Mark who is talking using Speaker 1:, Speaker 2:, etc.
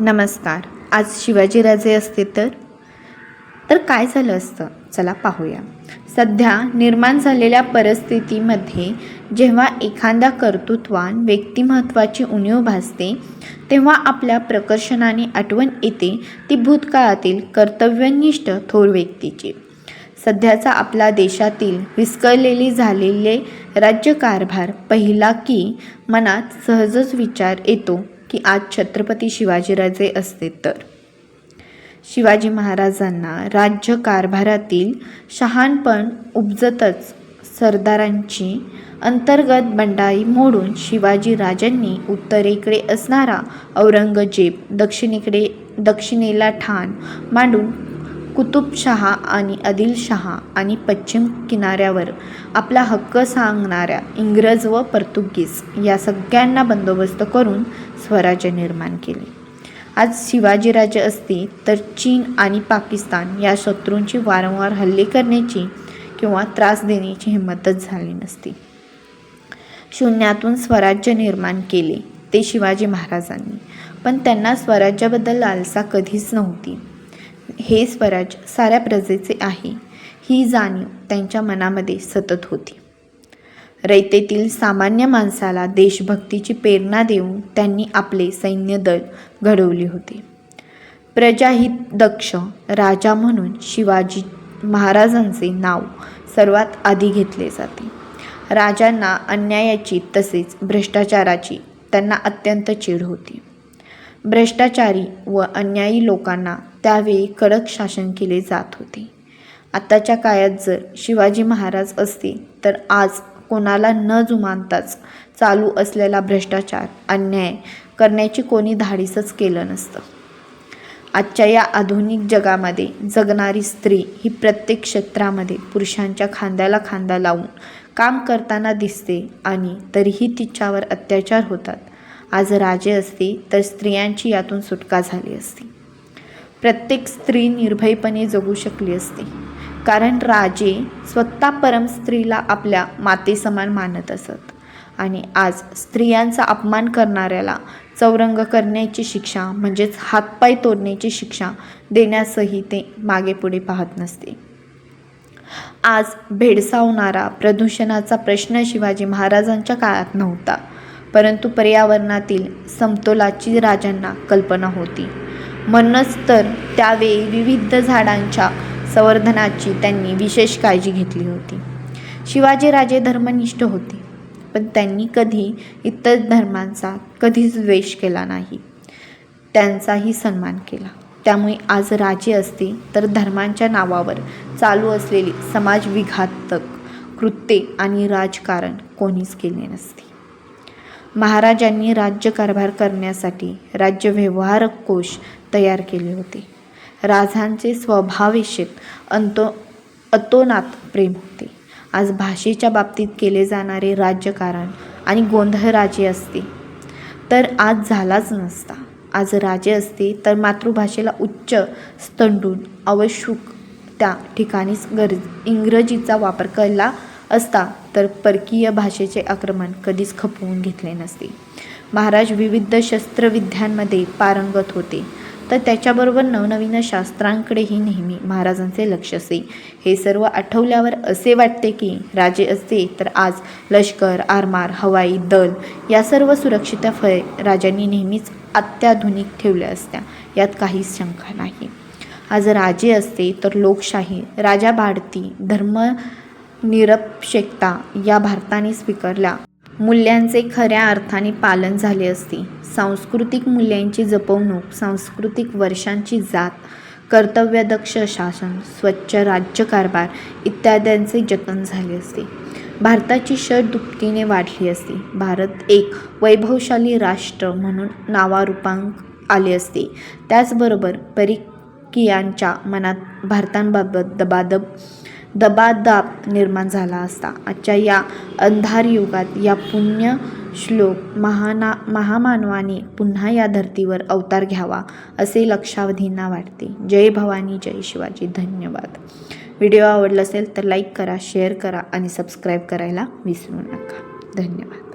Speaker 1: नमस्कार. आज शिवाजीराजे असते तर? तर काय झालं असतं? चला पाहूया. सध्या निर्माण झालेल्या परिस्थितीमध्ये जेव्हा एखाद्या कर्तृत्वान व्यक्तिमत्वाची उणीव भासते तेव्हा आपल्या प्रकर्षणाने आठवण येते ती भूतकाळातील कर्तव्यनिष्ठ थोर व्यक्तीची. सध्याचा आपला देशातील विस्कळलेली झालेले राज्यकारभार पहिला की मनात सहजच विचार येतो. की आज छत्रपती शिवाजीराजे असते तर. शिवाजी महाराजांना राज्यकारभारातील शहाणपण उपजतच सरदारांची अंतर्गत बंडाई मोडून शिवाजी राजांनी उत्तरेकडे असणारा औरंगजेब दक्षिणेकडे दक्षिणेला ठाण मांडून कुतुबशहा आणि आदिलशहा आणि पश्चिम किनाऱ्यावर आपला हक्क सांगणाऱ्या इंग्रज व पोर्तुगीज या सगळ्यांना बंदोबस्त करून स्वराज्य निर्माण केले. आज शिवाजीराजे असते तर चीन आणि पाकिस्तान या शत्रूंची वारंवार हल्ले करण्याची किंवा त्रास देण्याची हिंमतच झाली नसती. शून्यातून स्वराज्य निर्माण केले ते शिवाजी महाराजांनी. पण त्यांना स्वराज्याबद्दल लालसा कधीच नव्हती. हे स्वराज साऱ्या प्रजेचे आहे. ही जाणीव त्यांच्या मनामध्ये सतत होती. रयतेतील सामान्य माणसाला देशभक्तीची प्रेरणा देऊन त्यांनी आपले सैन्य दल घडवले होते. प्रजाहित दक्ष राजा म्हणून शिवाजी महाराजांचे नाव सर्वात आधी घेतले जाते. राजांना अन्यायाची तसेच भ्रष्टाचाराची त्यांना अत्यंत चीड होती. भ्रष्टाचारी व अन्यायी लोकांना त्यावेळी कडक शासन केले जात होते. आताच्या काळात जर शिवाजी महाराज असते तर आज कोणाला न जुमानताच चालू असलेला भ्रष्टाचार अन्याय करण्याची कोणी धाडीसच केलं नसतं. आजच्या या आधुनिक जगामध्ये जगणारी स्त्री ही प्रत्येक क्षेत्रामध्ये पुरुषांच्या खांद्याला खांदा लावून काम करताना दिसते आणि तरीही तिच्यावर अत्याचार होतात. आज राजे असते तर स्त्रियांची यातून सुटका झाली असती. प्रत्येक स्त्री निर्भयपणे जगू शकली असते. कारण राजे स्वतः परम स्त्रीला आपल्या मातेसमान मानत असत. आणि आज स्त्रियांचा अपमान करणाऱ्याला चौरंग करण्याची शिक्षा म्हणजेच हातपाय तोडण्याची शिक्षा देण्यासही ते मागे पुढे पाहत नसते. आज भेडसावणारा प्रदूषणाचा प्रश्न शिवाजी महाराजांच्या काळात नव्हता. परंतु पर्यावरणातील समतोलाची राजांना कल्पना होती. म्हणूनच तर त्यावेळी विविध झाडांच्या संवर्धनाची त्यांनी विशेष काळजी घेतली होती. शिवाजीराजे धर्मनिष्ठ होते पण त्यांनी कधी इतर धर्मांचा कधीच द्वेष केला नाही. त्यांचाही सन्मान केला. त्यामुळे आज राजे असते तर धर्मांच्या नावावर चालू असलेली समाजविघातक कृत्ये आणि राजकारण कोणीच केले नसते. महाराजांनी राज्यकारभार करण्यासाठी राज्य व्यवहार कोश तयार केले होते. राजांचे स्वभावेशित अंतो अतोनात प्रेम होते. आज भाषेच्या बाबतीत केले जाणारे राज्यकारण आणि गोंधळ राजे असते तर आज झालाच नसता. आज राजे असते तर मातृभाषेला उच्च स्तंडून आवश्यक त्या ठिकाणीच गरज इंग्रजीचा वापर केला असता तर परकीय भाषेचे आक्रमण कधीच खपवून घेतले नसते. महाराज विविध शस्त्रविद्यांमध्ये पारंगत होते. तर त्याच्याबरोबर नवनवीन शास्त्रांकडेही नेहमी महाराजांचे लक्ष असे. हे सर्व आठवल्यावर असे वाटते की राजे असते तर आज लष्कर आरमार हवाई दल या सर्व सुरक्षित फळे राजांनी नेहमीच अत्याधुनिक ठेवल्या असत्या. यात काहीच शंका नाही. आज राजे असते तर लोकशाही राजा भारती धर्म निरपेक्षता या भारताने स्वीकारल्या. मूल्यांचे खऱ्या अर्थाने पालन झाले असते. सांस्कृतिक मूल्यांची जपवणूक सांस्कृतिक वर्षांची जात कर्तव्यदक्ष शासन स्वच्छ राज्यकारभार इत्याद्यांचे जतन झाले असते. भारताची शर दुपटीने वाढली असती. भारत एक वैभवशाली राष्ट्र म्हणून नावारूपांक आले असते. त्याचबरोबर परिकियांच्या मनात भारतांबाबत दबादब दबादाब निर्माण झाला असता. आजच्या या अंधार युगात या पुण्य श्लोक महाना महामानवाने पुन्हा या धर्तीवर अवतार घ्यावा असे लक्षावधींना वाटते. जय भवानी जय शिवाजी. धन्यवाद. व्हिडिओ आवडला असेल तर लाईक करा शेअर करा आणि सबस्क्राईब करायला विसरू नका. धन्यवाद.